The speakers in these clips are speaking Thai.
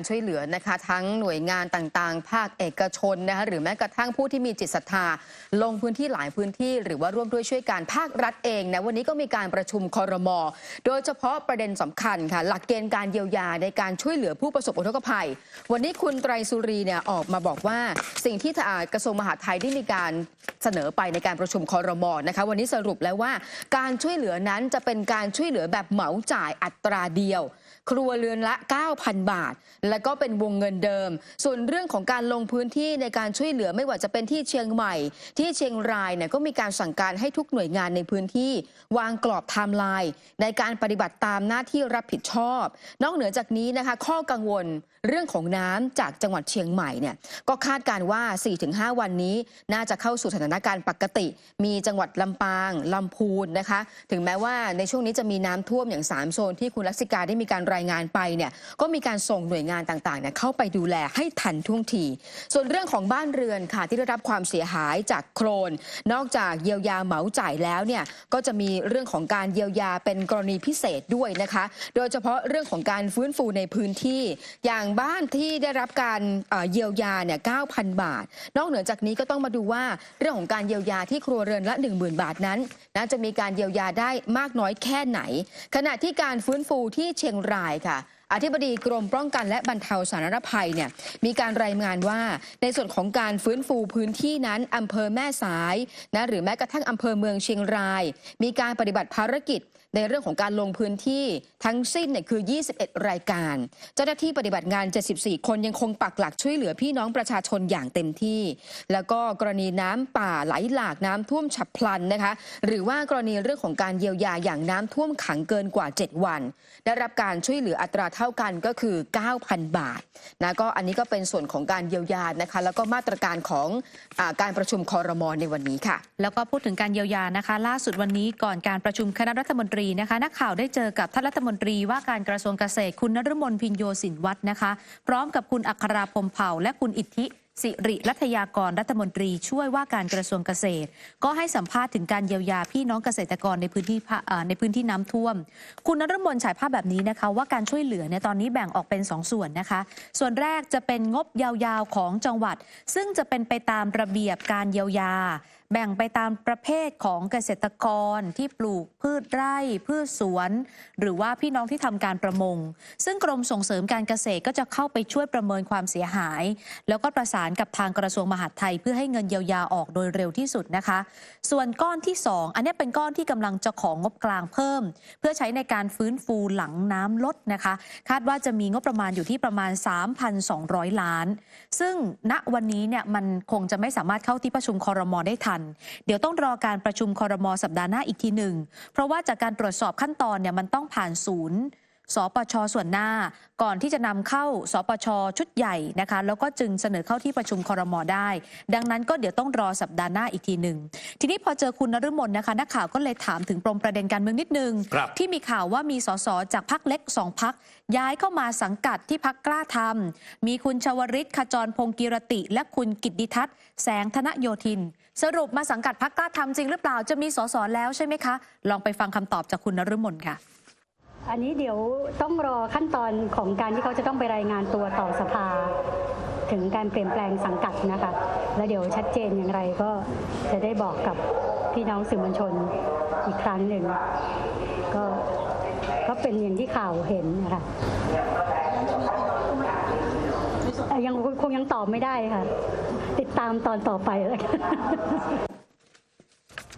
การช่วยเหลือนะคะทั้งหน่วยงานต่างๆ ภาคเอกชนนะคะหรือแม้กระทั่งผู้ที่มีจิตศรัทธา ลงพื้นที่หลายพื้นที่ หรือว่าร่วมด้วยช่วยการภาครัฐเองนะวันนี้ก็มีการประชุมคอรมอโดยเฉพาะประเด็นสำคัญค่ะ หลักเกณฑ์การเยียวยาในการช่วยเหลือผู้ประสบอุทกภัย วันนี้คุณไตรสุรีเนี่ยออกมาบอกว่าสิ่งที่กระทรวงมหาดไทยได้มีการเสนอไปในการประชุมคอรมอนะคะวันนี้สรุปแล้วว่าการช่วยเหลือนั้นจะเป็นการช่วยเหลือแบบเหมาจ่ายอัตราเดียว ครัวเรือนละ 9,000 บาท แล้วก็เป็นวงเงินเดิม ส่วนเรื่องของการลงพื้นที่ในการช่วยเหลือไม่ว่าจะเป็นที่เชียงใหม่ ที่เชียงรายเนี่ยก็มีการสั่งการให้ทุกหน่วยงานในพื้นที่ วางกรอบไทม์ไลน์ในการปฏิบัติตามหน้าที่รับผิดชอบ นอกเหนือจากนี้นะคะข้อกังวลเรื่องของน้ำจากจังหวัดเชียงใหม่เนี่ยก็คาดการว่า 4-5 วันนี้ น่าจะเข้าสู่สถานการณ์ปกติ มีจังหวัดลำปางลำพูนนะคะ ถึงแม้ว่าในช่วงนี้จะมีน้ำท่วมอย่าง 3 โซนที่คุณลักษิกาได้มีการรายงานไปเนี่ยก็มีการส่งหน่วยงานต่างๆเนี่ยเข้าไปดูแลให้ทันท่วงที ส่วนเรื่องของบ้านเรือนค่ะที่ได้รับความเสียหายจากโครน นอกจากเยียวยาเหมาจ่ายแล้วเนี่ยก็จะมีเรื่องของการเยียวยาเป็นกรณีพิเศษด้วยนะคะ โดยเฉพาะเรื่องของการฟื้นฟูในพื้นที่ อย่างบ้านที่ได้รับการเยียวยาเนี่ย9,000 บาท นอกเหนือจากนี้ก็ต้องมาดูว่าเรื่องของการเยียวยาที่ครัวเรือนละ 10,000 บาทนั้นนะจะมีการเยียวยาได้มากน้อยแค่ไหน ขณะที่การฟื้นฟูที่เชียงรายายค่ะ อธิบดีกรมป้องกันและบรรเทาสาธารณภัยเนี่ยมีการรายงานว่าในส่วนของการฟื้นฟูพื้นที่นั้นอำเภอแม่สายนะหรือแม้กระทั่งอำเภอเมืองเชียงราย มีการปฏิบัติภารกิจในเรื่องของการลงพื้นที่ทั้งสิ้นเนี่ยคือ 21 รายการ เจ้าหน้าที่ปฏิบัติงาน 74 คนยังคงปักหลักช่วยเหลือพี่น้องประชาชนอย่างเต็มที่ แล้วก็กรณีน้ำป่าไหลหลากน้ำท่วมฉับพลันนะคะ หรือว่ากรณีเรื่องของการเยียวยาอย่างน้ำท่วมขังเกินกว่า 7 วัน ได้รับการช่วยเหลืออัตราท่ากันก็คือ 9,000 บาทนะก็อันนี้ก็เป็นส่วนของการเยียวยานะคะ แล้วก็มาตรการของอการประชุมคอรมอในวันนี้ค่ะ แล้วก็พูดถึงการเยียวยานะคะ ล่าสุดวันนี้ก่อนการประชุมคณะรัฐมนตรีนะคะ นักข่าวได้เจอกับท่านรัฐมนตรีว่าการกระทรวงเกษตรคุณนฤมลพินโยสินวัฒน์นะคะ พร้อมกับคุณอัคราพมเผ่าและคุณอิทธิ สิริรัตยากรรัฐมนตรีช่วยว่าการกระทรวงเกษตร ก็ให้สัมภาษณ์ถึงการเยียวยาพี่น้องเกษตรกรในพื้นที่ในพื้นที่น้ำท่วม คุณนรมนฉายภาพแบบนี้นะคะ ว่าการช่วยเหลือเนี่ยตอนนี้แบ่งออกเป็น 2 ส่วนนะคะ ส่วนแรกจะเป็นงบยาวๆของจังหวัด ซึ่งจะเป็นไปตามระเบียบการเยียวยา แบ่งไปตามประเภทของเกษตรกรที่ปลูกพืชไร่ พืชสวน หรือว่าพี่น้องที่ทำการประมง ซึ่งกรมส่งเสริมการเกษตรก็จะเข้าไปช่วยประเมินความเสียหาย แล้วก็ประสานกับทางกระทรวงมหาดไทย เพื่อให้เงินเยียวยาออกโดยเร็วที่สุดนะคะ ส่วนก้อนที่ 2 อันนี้เป็นก้อนที่กำลังจะของงบกลางเพิ่ม เพื่อใช้ในการฟื้นฟูหลังน้ำลดนะคะ คาดว่าจะมีงบประมาณอยู่ที่ประมาณ 3,200 ล้าน ซึ่งณวันนี้เนี่ยมันคงจะไม่สามารถเข้าที่ประชุมคอรมอได้ทันเดี๋ยวต้องรอการประชุมคอรมอสัปดาห์หน้าอีกทีหนึ่ง เพราะว่าจากการตรวจสอบขั้นตอนเนี่ยมันต้องผ่านศูนย์ สปชส่วนหน้า ก่อนที่จะนำเข้าสปชชุดใหญ่นะคะ แล้วก็จึงเสนอเข้าที่ประชุมคอรมอได้ ดังนั้นก็เดี๋ยวต้องรอสัปดาห์หน้าอีกทีหนึ่งทีนี้พอเจอคุณนฤมลนะคะนักข่าวก็เลยถามถึงปมประเด็นการเมืองนิดนึงครับที่มีข่าวว่ามีสสจากพักเล็กสองพักย้ายเข้ามาสังกัดที่พักกล้าทำมีคุณชวริตขจรพงศ์กิรติ และคุณกิตติทัศน์แสงธนโยธิน สรุปมาสังกัดพักกล้าทำจริงหรือเปล่าจะมีสสแล้วใช่ไหมคะ ลองไปฟังคำตอบจากคุณนฤมลค่ะ อันนี้เดี๋ยวต้องรอขั้นตอนของการที่เขาจะต้องไปรายงานตัวต่อสภา ถึงการเปลี่ยนแปลงสังกัดนะคะ แล้วเดี๋ยวชัดเจนอย่างไรก็จะได้บอกกับพี่น้องสื่อมวลชนอีกครั้งหนึ่งก็ก็เป็นอย่างที่ข่าวเห็นนะคะเอ่อยังคงยังตอบไม่ได้ค่ะ ติดตามตอนต่อไปแล้วกัน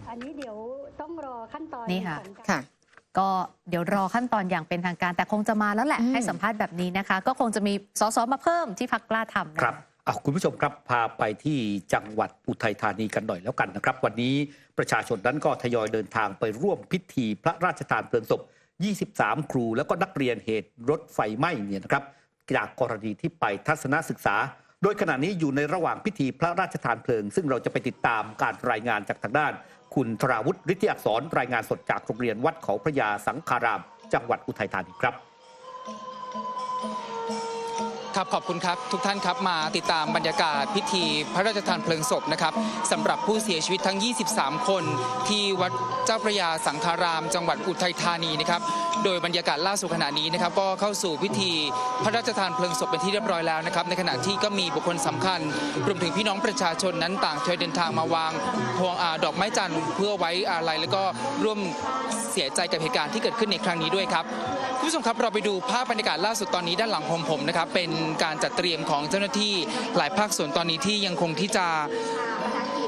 อันนี้เดี๋ยวต้องรอขั้นตอนนี่ค่ะของการค่ะ ก็เดี๋ยวรอขั้นตอนอย่างเป็นทางการ แต่คงจะมาแล้วแหละอืมให้สัมภาษณ์แบบนี้นะคะ ก็คงจะมีสสมาเพิ่มที่พักกล้าทำนะะครับอะคุณผู้ชมครับพาไปที่จังหวัดอุทัยธานีกันหน่อยแล้วกันนะครับ วันนี้ประชาชนนั้นก็ทยอยเดินทางไปร่วมพิธีพระราชทานเพลิงศพ 23 ครู แล้วก็นักเรียนเหตุรถไฟไหม้เนี่ยนะครับจากกรณีที่ไปทัศนศึกษา โดยขณะนี้อยู่ในระหว่างพิธีพระราชทานเพลิง ซึ่งเราจะไปติดตามการรายงานจากทางด้าน คุณธราวุฒิฤทธิอักษรรายงานสดจากโรงเรียนวัดเขาพระยาสังคาราม จังหวัดอุทัยธานีครับครับขอบคุณครับทุกท่านครับมาติดตามบรรยากาศพิธีพระราชทานเพลิงศพนะครับสำหรับผู้เสียชีวิตทั้ง 23 คน ที่วัดเจ้าพระยาสังคาราม จังหวัดอุทัยธานีนะครับ โดยบรรยากาศล่าสุดขณะนี้นะครับก็เข้าสู่พิธีพระราชทานเพลิงศพเป็นที่เรียบร้อยแล้วนะครับในขณะที่ก็มีบุคคลสำคัญ รวมถึงพี่น้องประชาชนนั้นต่างทยอยเดินทางมาวางพวงอาดอกไม้จันทร์เพื่อไว้อาลัยแล้วก็ร่วมเสียใจกับเหตุการณ์ที่เกิดขึ้นในครั้งนี้ด้วยครับคุณผู้ชมครับเราไปดูภาพบรรยากาศล่าสุดตอนนี้ด้านหลังของผมนะครับเป็นการจัดเตรียมของเจ้าหน้าที่หลายภาคส่วนตอนนี้ที่ยังคงที่จะ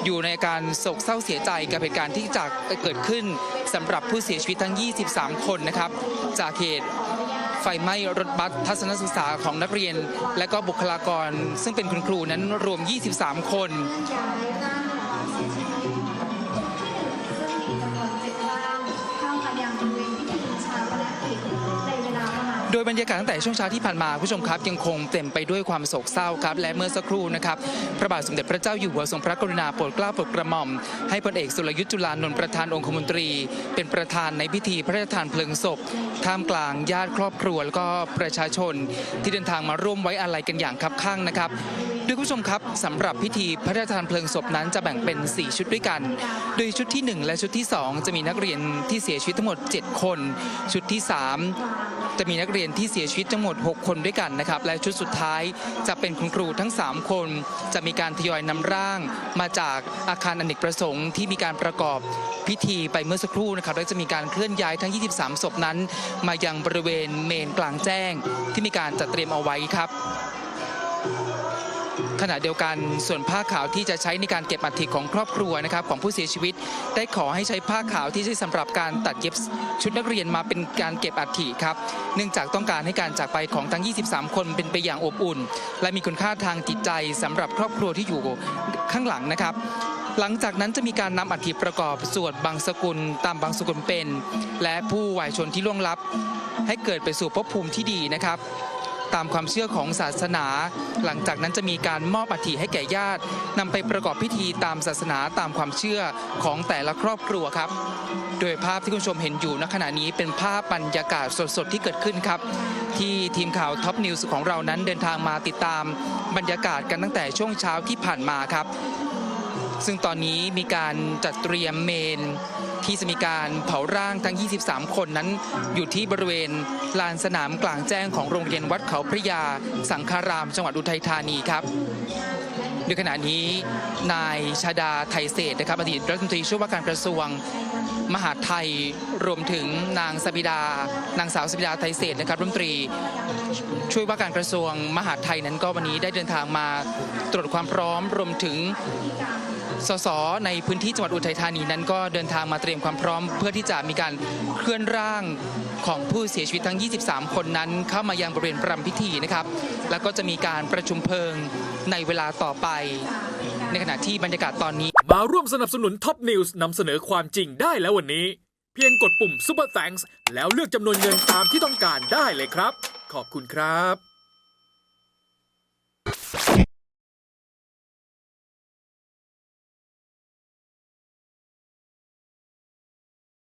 อยู่ในการโศกเศร้าเสียใจกับเหตุการณ์ที่จะเกิดขึ้นสำหรับผู้เสียชีวิตทั้ง 23 คนนะครับ จากเหตุไฟไหม้รถบัสทัศนศึกษาของนักเรียน และก็บุคลากร ซึ่งเป็นคุณครูนั้นรวม 23 คน ยบรรยากาศตั้งแต่ช่วงเช้าที่ผ่านมาผู้ชมครับ ยังคงเต็มไปด้วยความโศกเศร้าครับ และเมื่อสักครู่นะครับพระบาทสมเด็จพระเจ้าอยู่หัวทรงพระกรุณาโปรดเกล้าโปรดกระหม่อม ให้พลเอกสุรยุทธ์จุลานนท์ประธานองคมนตรี เป็นประธานในพิธีพระราชทานเพลิงศพท่ามกลางญาติครอบครัวแล้วก็ประชาชน ที่เดินทางมาร่วมไว้อาลัยกันอย่างคับข้างนะครับ ด้วยคุณผู้ชมครับสำหรับพิธีพระราชทานเพลิงศพนั้นจะแบ่งเป็น 4 ชุดด้วยกัน โดยชุดที่ 1 และชุดที่ 2 จะมีนักเรียนที่เสียชีวิตทั้งหมด 7 คน ชุดที่ 3 จะมีนักเรียนที่เสียชีวิตทั้งหมด 6 คนด้วยกันนะครับ และชุดสุดท้ายจะเป็นคุณครูทั้ง 3 คน จะมีการทยอยนำร่าง มาจากอาคารอเนกประสงค์ที่มีการประกอบพิธีไปเมื่อสักครู่นะครับและจะมีการเคลื่อนย้ายทั้ง 23 ศพนั้น มายังบริเวณเมนกลางแจ้งที่มีการจัดเตรียมเอาไว้ครับ ขณะเดียวกันส่วนผ้าขาวที่จะใช้ในการเก็บอัฐิของครอบครัวนะครับของผู้เสียชีวิต ได้ขอให้ใช้ผ้าขาวที่ใช้สำหรับการตัดเย็บชุดนักเรียนมาเป็นการเก็บอัฐิครับเนื่องจากต้องการให้การจากไปของทั้ง 23 คนเป็นไปอย่างอบอุ่น และมีคุณค่าทางจิตใจสำหรับครอบครัวที่อยู่ข้างหลังนะครับ หลังจากนั้นจะมีการนำอัฐิประกอบสวดบางสกุลตามบางสกุลเป็น และผู้วายชนที่ล่วงลับ ให้เกิดไปสู่ภพภูมิที่ดีนะครับ ตามความเชื่อของศาสนา หลังจากนั้นจะมีการมอบอัฐิให้แก่ญาตินำไปประกอบพิธีตามศาสนาตามความเชื่อของแต่ละครอบครัวครับ โดยภาพที่คุณผู้ชมเห็นอยู่ณขณะนี้เป็นภาพบรรยากาศสดๆที่เกิดขึ้นครับ ที่ทีมข่าวท็อปนิวส์ของเรานั้นเดินทางมาติดตามบรรยากาศกันตั้งแต่ช่วงเช้าที่ผ่านมาครับ ซึ่งตอนนี้มีการจัดเตรียมเมน ที่จะมีการเผาร่างทั้ง 23 คนนั้น อยู่ที่บริเวณลานสนามกลางแจ้งของโรงเรียนวัดเขาพระยา สังฆาราม จังหวัดอุทัยธานีครับโดยขณะนี้นายชาดาไทยเศษนะครับอดีตรัฐมนตรีช่วยว่าการกระทรวงมหาดไทยรวมถึงนางสบิดา นางสาวสบิดาไทยเศษนะครับรัฐมนตรี ช่วยว่าการกระทรวงมหาดไทยนั้นก็วันนี้ได้เดินทางมาตรวจความพร้อมรวมถึง สสในพื้นที่จังหวัดอุทัยธานีนั้นก็เดินทางมาเตรียมความพร้อม เพื่อที่จะมีการเคลื่อนร่างของผู้เสียชีวิตทั้ง 23 คนนั้น เข้ามายังบริเวณประรำพิธีนะครับ แล้วก็จะมีการประชุมเพลิงในเวลาต่อไป ในขณะที่บรรยากาศตอนนี้ มาร่วมสนับสนุนท็อปนิวส์นำเสนอความจริงได้แล้ววันนี้ เพียงกดปุ่ม Super Thanks แล้วเลือกจำนวนเงินตามที่ต้องการได้เลยครับ ขอบคุณครับ